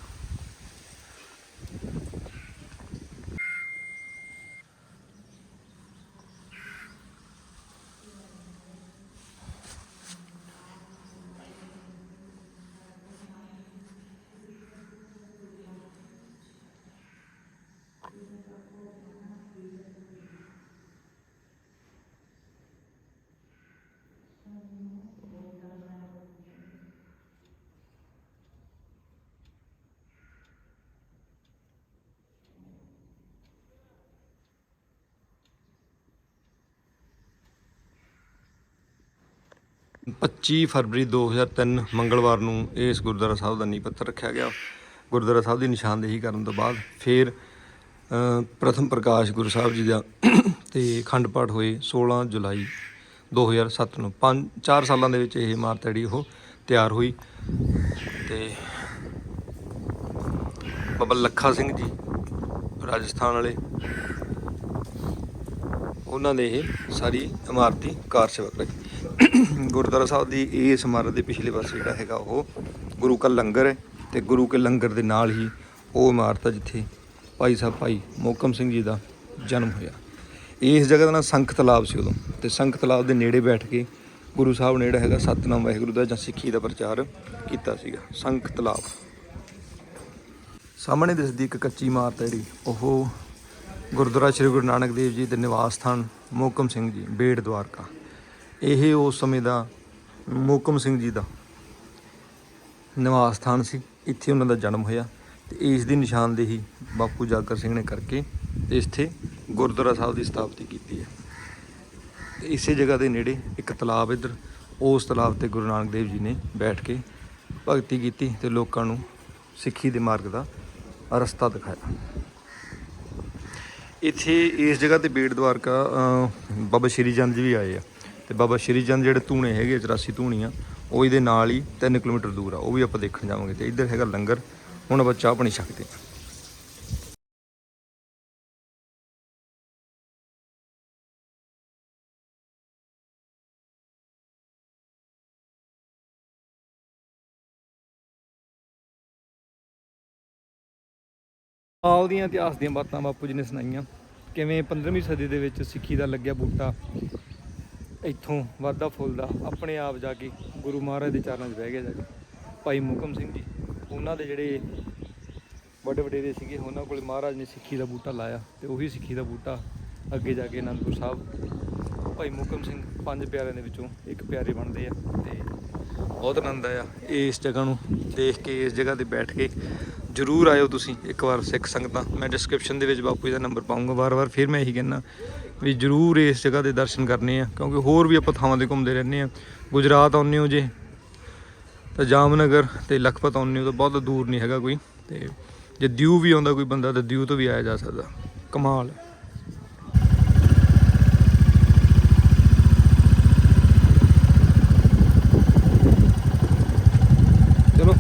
ਪੱਚੀ ਫਰਵਰੀ 2003 ਮੰਗਲਵਾਰ ਨੂੰ ਇਸ ਗੁਰਦੁਆਰਾ ਸਾਹਿਬ ਦਾ ਨੀਂਹ ਪੱਥਰ ਰੱਖਿਆ ਗਿਆ। ਗੁਰਦੁਆਰਾ ਸਾਹਿਬ ਦੀ ਨਿਸ਼ਾਨਦੇਹੀ ਕਰਨ ਤੋਂ ਬਾਅਦ ਫਿਰ ਪ੍ਰਥਮ ਪ੍ਰਕਾਸ਼ ਗੁਰੂ ਸਾਹਿਬ ਜੀ ਦਾ ਤੇ ਖੰਡ ਪਾਠ ਹੋਏ 16 ਜੁਲਾਈ 2007 ਨੂੰ। 5 4 ਸਾਲਾਂ ਦੇ ਵਿੱਚ ਇਹ ਇਮਾਰਤ ਜਿਹੜੀ ਉਹ ਤਿਆਰ ਹੋਈ ਤੇ ਬਾਬਾ ਲੱਖਾ ਸਿੰਘ ਜੀ, ਰਾਜਸਥਾਨ ਵਾਲੇ, ਉਹਨਾਂ ਦੇ ਇਹ ਸਾਰੀ ਇਮਾਰਤੀ ਕਾਰ ਸੇਵਕ ਰਹੇ ਗੁਰਦੁਆਰਾ ਸਾਹਿਬ ਦੀ ਇਸ ਇਮਾਰਤ ਦੇ ਪਿਛਲੇ ਪਾਸੇ ਜਿਹੜਾ ਹੈਗਾ ਉਹ ਗੁਰੂ ਕਾ ਲੰਗਰ ਹੈ ਤੇ ਗੁਰੂ ਕੇ ਲੰਗਰ ਦੇ ਨਾਲ ਹੀ ਉਹ ਇਮਾਰਤ ਹੈ ਜਿੱਥੇ ਭਾਈ ਸਾਹਿਬ, ਭਾਈ ਮੋਕਮ ਸਿੰਘ ਜੀ ਦਾ ਜਨਮ ਹੋਇਆ। ਇਸ ਜਗ੍ਹਾ ਦਾ ਨਾਂ ਸੰਖ ਤਲਾਬ ਸੀ ਉਦੋਂ ਤੇ ਸੰਖ ਤਲਾਬ ਦੇ ਨੇੜੇ ਬੈਠ ਕੇ ਗੁਰੂ ਸਾਹਿਬ ਨੇ ਜਿਹੜਾ ਹੈਗਾ ਸਤਨਾਮ ਵਾਹਿਗੁਰੂ ਦਾ ਜਾਂ ਸਿੱਖੀ ਦਾ ਪ੍ਰਚਾਰ ਕੀਤਾ ਸੀਗਾ, ਸੰਖ ਤਲਾਬ। ਸਾਹਮਣੇ ਦਿਸਦੀ ਇੱਕ ਕੱਚੀ ਇਮਾਰਤ ਹੈ ਜਿਹੜੀ, ਉਹ ਗੁਰਦੁਆਰਾ ਸ੍ਰੀ ਗੁਰੂ ਨਾਨਕ ਦੇਵ ਜੀ ਦੇ ਨਿਵਾਸ ਸਥਾਨ ਮੋਕਮ ਸਿੰਘ ਜੀ ਬੇੜ ਦਵਾਰਕਾ ਇਹ ਉਸ ਸਮੇਂ ਦਾ ਮੋਕਮ ਸਿੰਘ ਜੀ ਦਾ ਨਿਵਾਸ ਸਥਾਨ ਸੀ। ਇੱਥੇ ਉਹਨਾਂ ਦਾ ਜਨਮ ਹੋਇਆ ਤੇ ਇਸ ਦੀ ਨਿਸ਼ਾਨਦੇਹੀ ਬਾਪੂ ਜਾਗਰ ਸਿੰਘ ਨੇ ਕਰਕੇ ਤੇ ਇੱਥੇ ਗੁਰਦੁਆਰਾ ਸਾਹਿਬ ਦੀ ਸਥਾਪਤੀ ਕੀਤੀ ਹੈ। ਤੇ ਇਸੇ ਜਗ੍ਹਾ ਦੇ ਨੇੜੇ ਇੱਕ ਤਲਾਬ ਇੱਧਰ, ਉਸ ਤਲਾਬ ਤੇ ਗੁਰੂ ਨਾਨਕ ਦੇਵ ਜੀ ਨੇ ਬੈਠ ਕੇ ਭਗਤੀ ਕੀਤੀ ਤੇ ਲੋਕਾਂ ਨੂੰ ਸਿੱਖੀ ਦੇ ਮਾਰਗ ਦਾ ਰਸਤਾ ਦਿਖਾਇਆ। ਇੱਥੇ ਇਸ ਜਗ੍ਹਾ ਤੇ ਬੇੜ ਦਵਾਰਕਾ ਬਾਬਾ ਸ਼੍ਰੀ ਚੰਦ ਜੀ ਵੀ ਆਏ ਆ। ਤੇ ਬਾਬਾ ਸ਼੍ਰੀ ਚੰਦ ਜਿਹੜੇ ਧੂਣੇ ਹੈਗੇ 84 ਧੂਣੀਆਂ, ਉਹ ਇਹਦੇ ਨਾਲ ਹੀ 3 ਕਿਲੋਮੀਟਰ ਦੂਰ ਆ, ਉਹ ਵੀ ਆਪਾਂ ਦੇਖਣ ਜਾਵਾਂਗੇ ਤੇ ਇੱਧਰ ਹੈਗਾ ਲੰਗਰ, ਹੁਣ ਆਪਾਂ ਚਾਹ ਪਾਣੀ ਛਕਦੇ ਹਾਂ। ਆਪ ਇਤਿਹਾਸ ਦੀਆਂ ਬਾਤਾਂ ਬਾਪੂ ਜੀ ਨੇ ਸੁਣਾਈਆਂ, ਕਿਵੇਂ 15ਵੀਂ ਸਦੀ ਦੇ ਵਿੱਚ ਸਿੱਖੀ ਦਾ ਲੱਗਿਆ ਬੂਟਾ ਇੱਥੋਂ ਵਾਧਾ ਫੁੱਲਦਾ ਆਪਣੇ ਆਪ ਜਾ ਕੇ ਗੁਰੂ ਮਹਾਰਾਜ ਦੇ ਚਰਨਾਂ 'ਚ ਬਹਿ ਗਿਆ ਜਾ ਕੇ। ਭਾਈ ਮੁਕਮ ਸਿੰਘ ਜੀ, ਉਹਨਾਂ ਦੇ ਜਿਹੜੇ ਵੱਡੇ ਵਡੇਰੇ ਸੀਗੇ, ਉਹਨਾਂ ਕੋਲ ਮਹਾਰਾਜ ਨੇ ਸਿੱਖੀ ਦਾ ਬੂਟਾ ਲਾਇਆ ਤੇ ਉਹੀ ਸਿੱਖੀ ਦਾ ਬੂਟਾ ਅੱਗੇ ਜਾ ਕੇ ਅਨੰਦਪੁਰ ਸਾਹਿਬ। ਭਾਈ ਮੁਕਮ ਸਿੰਘ ਪੰਜ ਪਿਆਰਿਆਂ ਦੇ ਵਿੱਚੋਂ ਇੱਕ ਪਿਆਰੇ ਬਣਦੇ ਆ ਤੇ ਬਹੁਤ ਆਨੰਦ ਆਇਆ ਇਸ ਜਗ੍ਹਾ ਨੂੰ ਦੇਖ ਕੇ, ਇਸ ਜਗ੍ਹਾ ਤੇ ਬੈਠ ਕੇ। ਜਰੂਰ ਆਇਓ ਤੁਸੀਂ ਇੱਕ ਵਾਰ ਸਿੱਖ ਸੰਗਤਾਂ। ਮੈਂ ਡਿਸਕ੍ਰਿਪਸ਼ਨ ਦੇ ਵਿੱਚ ਬਾਪੂ ਜੀ ਦਾ ਨੰਬਰ ਪਾਉਂਗਾ ਵਾਰ-ਵਾਰ ਫਿਰ ਮੈਂ ਇਹੀ ਕਹਿੰਦਾ ਵੀ ਜਰੂਰ ਇਸ ਜਗ੍ਹਾ ਦੇ ਦਰਸ਼ਨ ਕਰਨੇ ਆ, ਕਿਉਂਕਿ ਹੋਰ ਵੀ ਆਪਾਂ ਥਾਵਾਂ ਤੇ ਘੁੰਮਦੇ ਰਹਿੰਦੇ ਆ। ਗੁਜਰਾਤ ਆਉਂਦੇ ਹੋ ਜੇ, ਤਾਂ ਜਾਮਨਗਰ ਤੇ ਲਖਪਤ ਆਉਂਦੇ ਹੋ ਤਾਂ ਬਹੁਤ ਦੂਰ ਨਹੀਂ ਹੈਗਾ ਕੋਈ। ਤੇ ਜੇ ਦਿਊ ਵੀ ਆਉਂਦਾ ਕੋਈ ਬੰਦਾ, ਤਾਂ ਦਿਊ ਤੋਂ ਵੀ ਆਇਆ ਜਾ ਸਕਦਾ। ਕਮਾਲ। ਚਲੋ।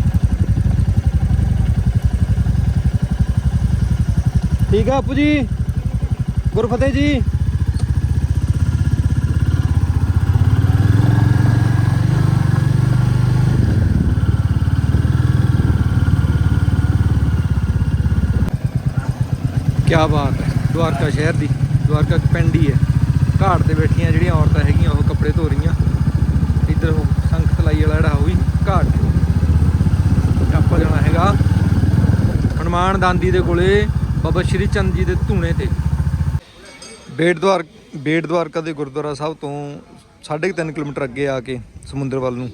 ਠੀਕ ਆ ਆਪੂ ਜੀ? ਗੁਰਫਤਿਹ ਜੀ? ਕੀ ਬਾਤ ਹੈ। ਦਵਾਰਕਾ ਸ਼ਹਿਰ ਦੀ, ਦੁਆਰਕਾ ਇੱਕ ਪਿੰਡ ਹੀ ਹੈ। ਘਾਟ ਤੇ ਬੈਠੀਆਂ ਜਿਹੜੀਆਂ ਔਰਤਾਂ ਹੈਗੀਆਂ, ਉਹ ਕੱਪੜੇ ਧੋ ਰਹੀਆਂ ਇੱਧਰ ਉਹ ਸੰਖ ਤਲਾਈ ਵਾਲਾ ਜਿਹੜਾ, ਉਹ ਵੀ ਘਾਟ ਤੇ। ਆਪਾਂ ਜਾਣਾ ਹੈਗਾ ਹਨੂਮਾਨ ਦਾਂਦੀ ਦੇ ਕੋਲੇ, ਬਾਬਾ ਸ਼੍ਰੀ ਚੰਦ ਜੀ ਦੇ ਧੂਣੇ ਤੇ। ਬੇੜ ਦੁਆਰ ਬੇੜ ਦੁਆਰਕਾ ਦੇ ਗੁਰਦੁਆਰਾ ਸਾਹਿਬ ਤੋਂ 3.5 ਕਿਲੋਮੀਟਰ ਅੱਗੇ ਆ ਕੇ ਸਮੁੰਦਰ ਵੱਲ ਨੂੰ,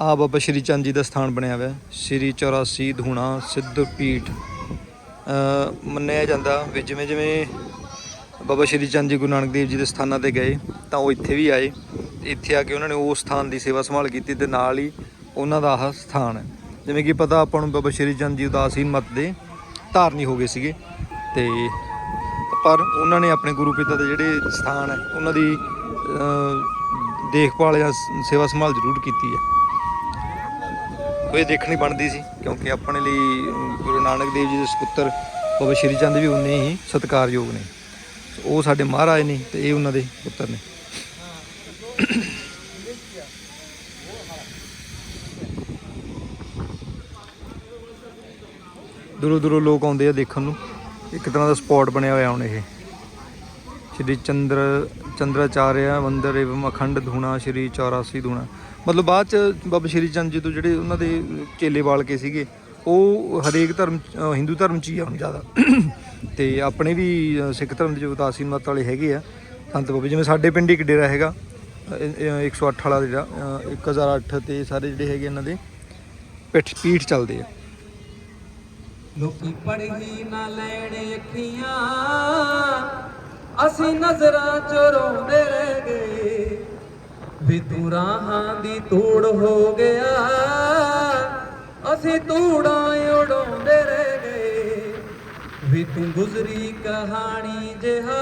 ਆ ਬਾਬਾ ਸ਼੍ਰੀ ਚੰਦ ਜੀ ਦਾ ਸਥਾਨ ਬਣਿਆ ਹੋਇਆ ਹੈ। ਸ਼੍ਰੀ 84 ਧੂਣਾ ਸਿੱਧ ਪੀਠ। ਮੰਨਿਆ ਜਾਂਦਾ ਵੀ ਜਿਵੇਂ ਜਿਵੇਂ ਬਾਬਾ ਸ਼੍ਰੀ ਚੰਦ ਜੀ ਗੁਰੂ ਨਾਨਕ ਦੇਵ ਜੀ ਦੇ ਸਥਾਨਾਂ ਤੇ ਗਏ ਤਾਂ ਉਹ ਇੱਥੇ ਵੀ ਆਏ, ਇੱਥੇ ਆ ਕੇ ਉਹਨਾਂ ਨੇ ਉਸ ਸਥਾਨ ਦੀ ਸੇਵਾ ਸੰਭਾਲ ਕੀਤੀ ਤੇ ਨਾਲ ਹੀ ਉਹਨਾਂ ਦਾ ਆਹ ਸਥਾਨ ਹੈ। ਜਿਵੇਂ ਕਿ ਪਤਾ ਆਪਾਂ ਨੂੰ ਬਾਬਾ ਸ਼੍ਰੀ ਚੰਦ ਜੀ ਉਦਾਸੀਨ ਮਤ ਦੇ ਧਾਰਨੀ ਹੋ ਗਏ ਸੀਗੇ ਤੇ ਪਰ ਉਹਨਾਂ ਨੇ ਆਪਣੇ ਗੁਰੂ ਪਿਤਾ ਦੇ ਜਿਹੜੇ ਸਥਾਨ ਹੈ, ਉਹਨਾਂ ਦੀ ਦੇਖਭਾਲ ਜਾਂ ਸੇਵਾ ਸੰਭਾਲ ਜ਼ਰੂਰ ਕੀਤੀ ਹੈ। ਉਹ ਇਹ ਦੇਖਣੀ ਬਣਦੀ ਸੀ, ਕਿਉਂਕਿ ਆਪਣੇ ਲਈ ਗੁਰੂ ਨਾਨਕ ਦੇਵ ਜੀ ਦੇ ਸੁਪੁੱਤਰ ਬਾਬਾ ਸ਼੍ਰੀ ਚੰਦ ਵੀ ਉਨੇ ਹੀ ਸਤਿਕਾਰਯੋਗ ਨੇ। ਉਹ ਸਾਡੇ ਮਹਾਰਾਜ ਨੇ ਤੇ ਇਹ ਉਹਨਾਂ ਦੇ ਪੁੱਤਰ ਨੇ। ਦੂਰੋਂ ਦੂਰੋਂ ਲੋਕ ਆਉਂਦੇ ਆ ਦੇਖਣ ਨੂੰ। ਇੱਕ ਤਰ੍ਹਾਂ ਦਾ ਸਪੌਟ ਬਣਿਆ ਹੋਇਆ ਹੁਣ ਇਹ। ਸ਼੍ਰੀ ਚੰਦਰ, ਚੰਦਰਾਚਾਰਿਆ, ਮੰਦਰ ਏਵਮ ਅਖੰਡ ਧੂਣਾ, ਸ਼੍ਰੀ 84 ਧੂਣਾ। ਮਤਲਬ ਬਾਅਦ ਚ ਬਾਬਾ ਸ਼੍ਰੀ ਚੰਦ ਜੀ ਤੋਂ ਜਿਹੜੇ ਉਹਨਾਂ ਦੇ ਚੇਲੇ ਵਾਲ ਕੇ ਸੀਗੇ, ਉਹ ਹਰੇਕ ਧਰਮ ਚ- ਹਿੰਦੂ ਧਰਮ ਚ ਹੀ ਆ ਹੁਣ ਜ਼ਿਆਦਾ। ਤੇ ਆਪਣੇ ਵੀ, ਅਹ ਸਿੱਖ ਧਰਮ ਦੇ ਜੋ ਉਦਾਸੀਨ ਮਤ ਵਾਲੇ ਹੈਗੇ ਆ, ਸੰਤ ਬਾਬੇ ਜਿਵੇਂ ਸਾਡੇ ਪਿੰਡ ਇੱਕ ਡੇਰਾ ਹੈਗਾ, ਅਹ ਇਹ 108 ਵਾਲਾ ਜਿਹੜਾ ਅਹ 1008 ਤੇ ਸਾਰੇ ਜਿਹੜੇ ਹੈਗੇ ਇਹਨਾਂ ਦੇ ਪਿੱਠ, ਪੀਠ ਚੱਲਦੇ ਆ। ਲੋਕੀ ਪੜ੍ਹੀ ਨਾ ਲੈਣ ਅੱਖੀਆਂ, ਅਸੀਂ ਨਜ਼ਰਾਂ ਚ ਰੋਂਦੇ ਰਹਿ ਗਏ। ਵੀ ਤੂੰ ਰਾਹਾਂ ਦੀ ਧੂੜ ਹੋ ਗਿਆ। ਅਸੀਂ ਧੂੜਾਂ ਉਡਾਉਂਦੇ ਰਹਿ ਗਏ। ਵੀ ਤੂੰ ਗੁਜ਼ਰੀ ਕਹਾਣੀ ਜਿਹਾ।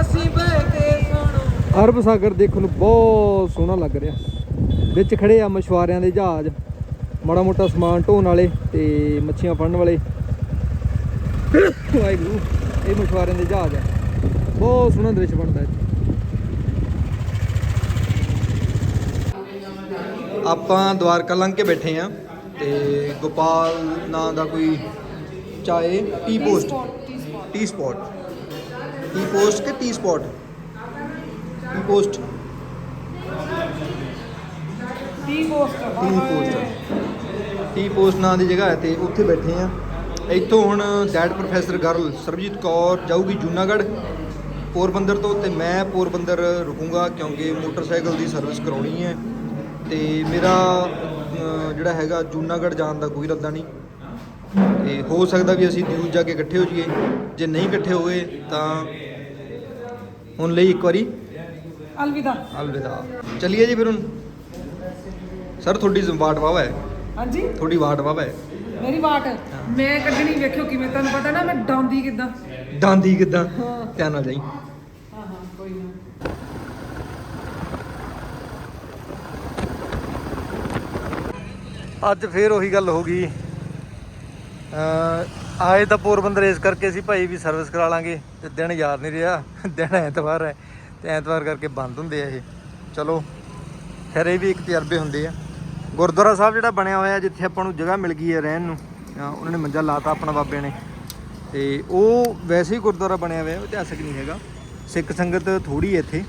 ਅਸੀਂ ਬਹਿ ਕੇ ਸੁਣਾਉਂਦੇ ਅਰਬ ਸਾਗਰ ਦੇਖਣ ਨੂੰ ਬਹੁਤ ਸੋਹਣਾ ਲੱਗ ਰਿਹਾ। ਵਿੱਚ ਖੜੇ ਆ ਮਛੁਆਰਿਆਂ ਦੇ ਜਹਾਜ਼। ਮਾੜਾ ਮੋਟਾ ਸਮਾਨ ਢੋਣ ਵਾਲੇ ਤੇ ਮੱਛੀਆਂ ਫੜਨ ਵਾਲੇ। ਵਾਹਿਗੁਰੂ, ਇਹ ਮਛੁਆਰਿਆਂ ਦੇ ਜਹਾਜ਼ ਆ। ਬਹੁਤ ਸੋਹਣਾ ਦ੍ਰਿਸ਼ ਬਣਦਾ ਇੱਥੇ। ਆਪਾਂ ਦਵਾਰਕਾ ਲੰਘ ਕੇ ਬੈਠੇ ਆ ਤੇ ਗੋਪਾਲ ਨਾਂ ਦਾ ਕੋਈ ਚਾਏ tea post tea spot tea post ਕਿ tea spot tea post tea post tea post tea post ਨਾਂ ਦੀ ਜਗ੍ਹਾ ਹੈ ਤੇ ਉੱਥੇ ਬੈਠੇ ਆ। ਇੱਥੋਂ ਹੁਣ dad professor girl Sarabjit Kaur ਜਾਊਗੀ ਜੂਨਾਗੜ੍ਹ ਪੋਰਬੰਦਰ ਤੋਂ ਤੇ ਮੈਂ ਪੋਰਬੰਦਰ ਰੁਕੂੰਗਾ ਕਿਉਂਕਿ ਮੋਟਰਸਾਈਕਲ ਦੀ ਸਰਵਿਸ ਕਰਾਉਣੀ ਹੈ। ਤੇ ਮੇਰਾ ਜਿਹੜਾ ਹੈਗਾ ਜੂਨਾਗੜ੍ਹ ਜਾਣ ਦਾ ਕੋਈ ਇਰਾਦਾ ਨਹੀਂ। ਤੇ ਹੋ ਸਕਦਾ ਵੀ ਅਸੀਂ ਦਿਊ ਜਾ ਕੇ ਇਕੱਠੇ ਹੋ ਜਾਈਏ। ਜੇ ਨਹੀਂ ਇਕੱਠੇ ਹੋਏ ਤਾਂ ਹੁਣ ਲਈ ਇੱਕ ਵਾਰੀ। ਅਲਵਿਦਾ। ਅਲਵਿਦਾ। ਚਲਿਏ ਜੀ ਫਿਰ ਹੁਣ। ਸਰ ਤੁਹਾਡੀ ਵਾਟ ਵਾਵਾ ਹੈ। ਹਾਂਜੀ। ਤੁਹਾਡੀ ਵਾਟ ਵਾਵਾ ਹੈ। ਮੇਰੀ ਬਾਟ ਮੈਂ ਕੱਢਣੀ ਵੇਖਿਓ ਕਿਵੇਂ ਤੁਹਾਨੂੰ ਪਤਾ ਨਾ ਮੈਂ ਡਾਉਂਦੀ ਕਿਦਾਂ। ਡਾਂਦੀ ਕਿਦਾਂ? ਹਾਂ। ਧਿਆਨ ਨਾਲ ਜਾਈ ਹਾਂ ਹਾਂ ਕੋਈ ਨਾ ਅੱਜ ਫੇਰ ਉਹੀ ਗੱਲ ਹੋ ਗਈ। ਆਏ ਤਾਂ ਪੋਰਬੰਦਰ ਇਸ ਕਰਕੇ ਸੀ, ਭਾਈ ਵੀ ਸਰਵਿਸ ਕਰਾ ਲਾਂਗੇ, ਤੇ ਦਿਨ ਯਾਦ ਨਹੀਂ ਰਿਹਾ। ਦਿਨ ਐਤਵਾਰ ਹੈ, ਤੇ ਐਤਵਾਰ ਕਰਕੇ ਬੰਦ ਹੁੰਦੇ ਆ ਇਹ। ਚਲੋ, ਖੈਰ ਇਹ ਵੀ ਇੱਕ ਤਜਰਬੇ ਹੁੰਦੇ ਆ। ਗੁਰਦੁਆਰਾ ਸਾਹਿਬ ਜਿਹੜਾ ਬਣਿਆ ਹੋਇਆ, ਜਿੱਥੇ ਆਪਾਂ ਨੂੰ ਜਗ੍ਹਾ ਮਿਲ ਗਈ ਹੈ ਰਹਿਣ ਨੂੰ ਉਹਨਾਂ ਨੇ ਮੰਜਾ ਲਾਤਾ ਆਪਣਾ ਬਾਬੇ ਨੇ। ਤੇ ਉਹ ਵੈਸੇ ਹੀ ਗੁਰਦੁਆਰਾ ਬਣਿਆ ਹੋਇਆ, ਇਤਿਹਾਸਕ ਨਹੀਂ ਹੈਗਾ। ਸਿੱਖ ਸੰਗਤ ਥੋੜੀ ਹੈ ਇੱਥੇ,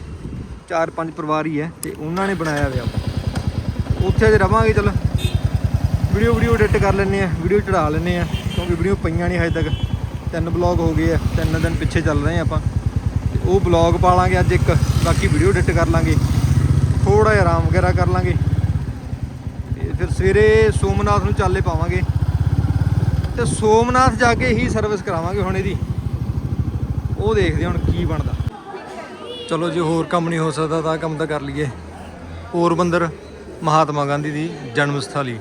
ਚਾਰ ਪੰਜ ਪਰਿਵਾਰ ਹੀ ਹੈ, ਤੇ ਉਹਨਾਂ ਨੇ ਬਣਾਇਆ ਹੋਇਆ। ਉੱਥੇ ਜੇ ਰਵਾਂਗੇ, ਚਲ। ਵੀਡੀਓ ਵੀਡੀਓ ਐਡਿਟ ਕਰ ਲੈਂਦੇ ਆ ਵੀਡੀਓ ਚੜਾ ਲੈਂਦੇ ਆ ਕਿਉਂਕਿ ਵੀਡੀਓ ਪਈਆਂ ਨਹੀਂ ਹਜੇ ਤੱਕ। ਤਿੰਨ ਬਲੌਗ ਹੋ ਗਏ ਆ, ਤਿੰਨ ਦਿਨ ਪਿੱਛੇ ਚੱਲ ਰਹੇ ਆ ਆਪਾਂ। ਤੇ ਉਹ ਬਲੌਗ ਪਾ ਲਾਂਗੇ ਅੱਜ ਇੱਕ, ਬਾਕੀ ਵੀਡੀਓ ਐਡਿਟ ਕਰ ਲਾਂਗੇ। ਥੋੜਾ ਜਿਹਾ ਆਰਾਮ ਵਗੈਰਾ ਕਰ ਲਾਂਗੇ। ਤੇ ਫਿਰ ਸਵੇਰੇ ਸੋਮਨਾਥ ਨੂੰ ਚਾਲੇ ਪਾਵਾਂਗੇ। ਤੇ ਸੋਮਨਾਥ ਜਾ ਕੇ ਹੀ ਸਰਵਿਸ ਕਰਾਵਾਂਗੇ ਹੁਣ ਇਹਦੀ। ਉਹ ਦੇਖਦੇ ਹੁਣ ਕੀ ਬਣਦਾ। ਚਲੋ ਜੇ, ਹੋਰ ਕੰਮ ਨਹੀਂ ਹੋ ਸਕਦਾ, ਤਾਂ ਆਹ ਕੰਮ ਤਾਂ ਕਰ ਲਈਏ। ਹੋਰ ਬੰਦਰ ਮਹਾਤਮਾ ਗਾਂਧੀ ਦੀ ਜਨਮ ਸਥਲੀ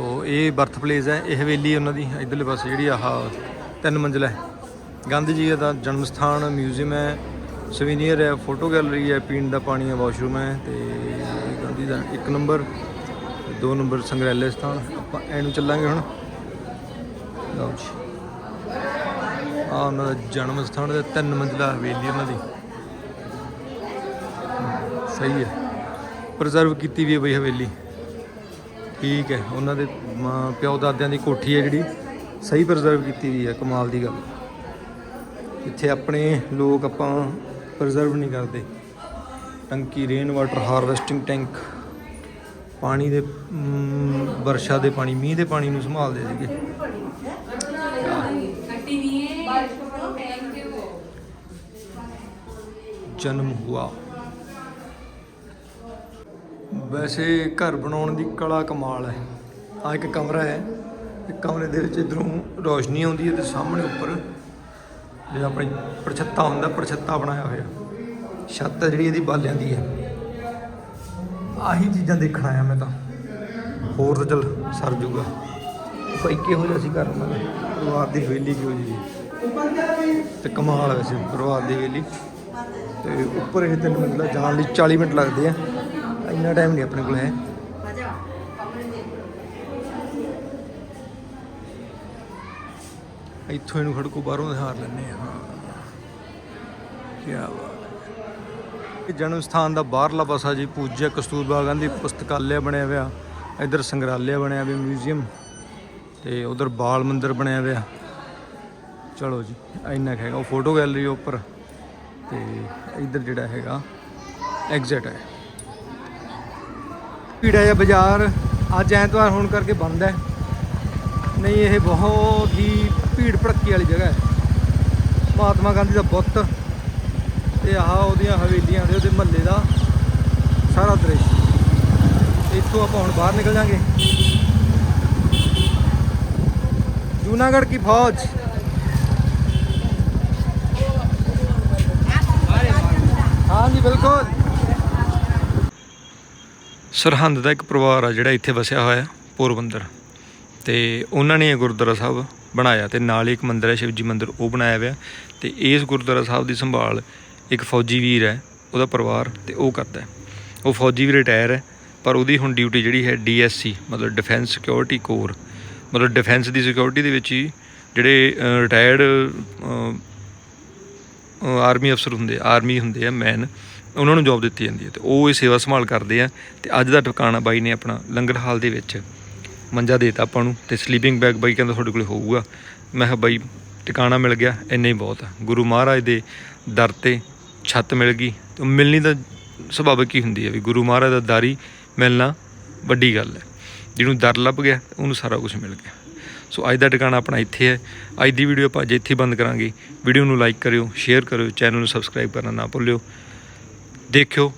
ਤੋ ਇਹ ਬਰਥ ਪਲੇਸ ਹੈ, ਇਹ ਹਵੇਲੀ ਉਹਨਾਂ ਦੀ, ਇਧਰਲੇ ਪਾਸੇ ਜਿਹੜੀ ਆਹ ਤਿੰਨ ਮੰਜ਼ਿਲਾ ਹੈ। ਗਾਂਧੀ ਜੀ ਦਾ ਜਨਮ ਸਥਾਨ, ਮਿਊਜ਼ੀਅਮ ਹੈ ਸਵੀਨੀਅਰ ਹੈ ਫੋਟੋ ਗੈਲਰੀ ਹੈ, ਪੀਣ ਦਾ ਪਾਣੀ ਹੈ ਵਾਸ਼ਰੂਮ ਹੈ ਤੇ ਗਾਂਧੀ ਦਾ ਇੱਕ ਨੰਬਰ, ਦੋ ਨੰਬਰ ਸੰਗ੍ਰਹਿਆਲੇ ਸਥਾਨ। ਆਪਾਂ ਐਨੂੰ ਚੱਲਾਂਗੇ ਹੁਣ। ਲਓ ਜੀ। ਆ ਉਹਨਾਂ ਦਾ ਜਨਮ ਸਥਾਨ ਤੇ ਤਿੰਨ ਮੰਜ਼ਿਲਾ ਹਵੇਲੀ ਉਹਨਾਂ ਦੀ। ਸਹੀ ਹੈ। ਪ੍ਰੀਜ਼ਰਵ ਕੀਤੀ ਵੀ ਹੈ ਬਈ ਹਵੇਲੀ। ਠੀਕ ਹੈ, ਉਹਨਾਂ ਦੇ ਮਾਂ- ਪਿਓ ਦਾਦਿਆਂ ਦੀ ਕੋਠੀ ਹੈ ਜਿਹੜੀ, ਸਹੀ ਪ੍ਰੀਜ਼ਰਵ ਕੀਤੀ ਵੀ ਹੈ, ਕਮਾਲ ਦੀ ਗੱਲ। ਇੱਥੇ ਆਪਣੇ ਲੋਕ ਆਪਾਂ ਪ੍ਰੀਜ਼ਰਵ ਨਹੀਂ ਕਰਦੇ। ਟੰਕੀ ਰੇਨ ਵਾਟਰ ਹਾਰਵੈਸਟਿੰਗ ਟੈਂਕ ਪਾਣੀ ਦੇ ਵਰਸ਼ਾ ਦੇ ਪਾਣੀ, ਮੀਂਹ ਦੇ ਪਾਣੀ ਨੂੰ ਸੰਭਾਲਦੇ ਸੀਗੇ। ਜਨਮ ਹੁਆ। ਵੈਸੇ ਘਰ ਬਣਾਉਣ ਦੀ ਕਲਾ ਕਮਾਲ ਹੈ। ਆ ਇੱਕ ਕਮਰਾ ਹੈ। ਕਮਰੇ ਦੇ ਵਿੱਚ ਇਧਰੋਂ ਰੋਸ਼ਨੀ ਆਉਂਦੀ ਹੈ ਤੇ ਸਾਹਮਣੇ ਉੱਪਰ ਜਿਹੜਾ ਆਪਣੀ ਪਰਛੱਤਾ ਹੁੰਦਾ, ਪਰਛੱਤਾ ਬਣਾਇਆ ਹੋਇਆ। ਛੱਤ ਹੈ ਜਿਹੜੀ, ਇਹਦੀ ਬਾਲਿਆਂ ਦੀ ਹੈ। ਆਹੀ ਚੀਜ਼ਾਂ ਦੇਖਣ ਆਇਆ ਮੈਂ ਤਾਂ। ਹੋਰ ਤਾਂ ਚਲ ਸਰ ਜੂਗਾ। ਭਾਈ ਕਿਹੋ ਜਿਹਾ ਸੀ ਘਰ ਉਹਨਾਂ ਦਾ ਪਰਿਵਾਰ ਦੀ ਹਵੇਲੀ ਕਿਹੋ ਜਿਹੀ ਸੀ ਤੇ ਕਮਾਲ ਵੈਸੇ, ਪਰਿਵਾਰ ਦੀ ਹਵੇਲੀ। ਤੇ ਉੱਪਰ ਇਹ ਤਿੰਨ ਮੰਜ਼ਿਲਾ, ਜਾਣ ਲਈ 40 ਮਿੰਟ ਲੱਗਦੇ ਆ। ਇੰਨਾ ਟਾਈਮ ਨਹੀਂ ਆਪਣੇ ਕੋਲ ਹੈ। ਇੱਥੋਂ ਇਹਨੂੰ ਖੜਕੋ, ਬਾਹਰੋਂ ਹਾਰ ਲੈਣੇ ਆ। ਹਾਂ। ਕੀ ਬਾਤ ਹੈ। ਜਨਮ ਸਥਾਨ ਦਾ ਬਾਹਰਲਾ ਪਾਸਾ ਜੀ, ਪੂਜਿਆ ਕਸਤੂਰਬਾ ਗਾਂਧੀ ਪੁਸਤਕਾਲਿਆ ਬਣਿਆ ਹੋਇਆ। ਇੱਧਰ ਸੰਗ੍ਰਹਾਲਿਆ ਬਣਿਆ ਹੋਇਆ ਮਿਊਜ਼ੀਅਮ ਤੇ ਉਧਰ ਬਾਲ ਮੰਦਿਰ ਬਣਿਆ ਹੋਇਆ। ਚਲੋ ਜੀ, ਇੰਨਾ ਕੁ ਹੈਗਾ। ਉਹ ਫੋਟੋ ਗੈਲਰੀ ਉੱਪਰ। ਤੇ ਇੱਧਰ ਜਿਹੜਾ ਹੈਗਾ ਐਗਜ਼ਿਟ ਹੈ। ਭੀੜਾ ਜਿਹਾ ਬਾਜ਼ਾਰ ਅੱਜ ਐਤਵਾਰ ਹੋਣ ਕਰਕੇ ਬੰਦ ਹੈ। ਨਹੀਂ, ਇਹ ਬਹੁਤ ਹੀ ਭੀੜ ਭੜੱਕੀ ਵਾਲੀ ਜਗ੍ਹਾ ਹੈ। ਮਹਾਤਮਾ ਗਾਂਧੀ ਦਾ ਬੁੱਤ ਤੇ ਆਹ ਉਹਦੀਆਂ ਹਵੇਲੀਆਂ ਦੇ ਉਹਦੇ ਮਹੱਲੇ ਦਾ ਸਾਰਾ ਦ੍ਰਿਸ਼। ਇੱਥੋਂ ਆਪਾਂ ਹੁਣ ਬਾਹਰ ਨਿਕਲ ਜਾਾਂਗੇ। ਜੂਨਾਗੜ੍ਹ ਕੀ ਫੌਜ? ਹਾਂ ਜੀ ਬਿਲਕੁਲ। ਸਰਹੰਦ ਦਾ ਇੱਕ ਪਰਿਵਾਰ ਆ ਜਿਹੜਾ ਇੱਥੇ ਵਸਿਆ ਹੋਇਆ, ਪੋਰਬੰਦਰ। ਤੇ ਉਹਨਾਂ ਨੇ ਇਹ ਗੁਰਦੁਆਰਾ ਸਾਹਿਬ ਬਣਾਇਆ ਤੇ ਨਾਲ ਹੀ ਇੱਕ ਮੰਦਿਰ ਹੈ, ਸ਼ਿਵਜੀ ਮੰਦਿਰ, ਉਹ ਬਣਾਇਆ ਹੋਇਆ। ਤੇ ਇਸ ਗੁਰਦੁਆਰਾ ਸਾਹਿਬ ਦੀ ਸੰਭਾਲ ਇੱਕ ਫੌਜੀ ਵੀਰ ਹੈ, ਉਹਦਾ ਪਰਿਵਾਰ ਤੇ ਉਹ ਕਰਦਾ ਉਹ ਫੌਜੀ ਵੀ ਰਿਟਾਇਰ ਹੈ, ਪਰ ਉਹਦੀ ਹੁਣ ਡਿਊਟੀ ਜਿਹੜੀ ਹੈ ਡੀਐਸਸੀ ਮਤਲਬ ਡਿਫੈਂਸ ਸਿਕਿਉਰਿਟੀ ਕੋਰ ਮਤਲਬ ਡਿਫੈਂਸ ਦੀ ਸਿਕਿਉਰਿਟੀ ਦੇ ਵਿੱਚ ਹੀ ਜਿਹੜੇ ਰਿਟਾਇਰਡ ਆਰਮੀ ਅਫਸਰ ਹੁੰਦੇ ਆਰਮੀ ਹੁੰਦੇ ਆ ਮੈਨ ਉਹਨਾਂ ਨੂੰ ਜੌਬ ਦਿੱਤੀ ਜਾਂਦੀ ਹੈ ਤੇ ਉਹ ਇਹ ਸੇਵਾ ਸੰਭਾਲ ਕਰਦੇ ਆ ਤੇ ਅੱਜ ਦਾ ਟਿਕਾਣਾ ਬਾਈ ਨੇ ਆਪਣਾ ਲੰਗਰ ਹਾਲ ਦੇ ਵਿੱਚ ਮੰਜਾ ਦੇਤਾ ਆਪਾਂ ਨੂੰ ਤੇ ਸਲੀਪਿੰਗ ਬੈਗ ਬਾਈ ਕਹਿੰਦਾ ਤੁਹਾਡੇ ਕੋਲ ਹੋਊਗਾ। ਮੈਂ ਕਿਹਾ ਬਾਈ, ਟਿਕਾਣਾ ਮਿਲ ਗਿਆ, ਇੰਨਾ ਹੀ ਬਹੁਤ ਆ। ਗੁਰੂ ਮਹਾਰਾਜ ਦੇ ਦਰ ਤੇ ਛੱਤ ਮਿਲ ਗਈ ਤੇ ਮਿਲਣੀ ਤਾਂ ਸੁਭਾਵਿਕ ਹੀ ਹੁੰਦੀ ਹੈ ਵੀ ਗੁਰੂ ਮਹਾਰਾਜ ਦਾ ਦਾਰੀ ਮਿਲਣਾ ਵੱਡੀ ਗੱਲ ਹੈ। ਜਿਹਨੂੰ ਦਰ ਲੱਭ ਗਿਆ, ਉਹਨੂੰ ਸਾਰਾ ਕੁਝ ਮਿਲ ਗਿਆ। ਸੋ ਅੱਜ ਦਾ ਟਿਕਾਣਾ ਆਪਣਾ ਇੱਥੇ ਹੈ। ਅੱਜ ਦੀ ਵੀਡੀਓ ਆਪਾਂ ਅੱਜ ਇੱਥੇ ਬੰਦ ਕਰਾਂਗੇ। ਵੀਡੀਓ ਨੂੰ ਲਾਈਕ ਕਰਿਓ ਸ਼ੇਅਰ ਕਰਿਓ ਚੈਨਲ ਨੂੰ ਸਬਸਕ੍ਰਾਈਬ ਕਰਨਾ ਨਾ ਭੁੱਲਿਓ। ਦੇਖਿਓ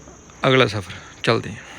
ਅਗਲਾ ਸਫ਼ਰ ਚੱਲਦੇ ਹਾਂ।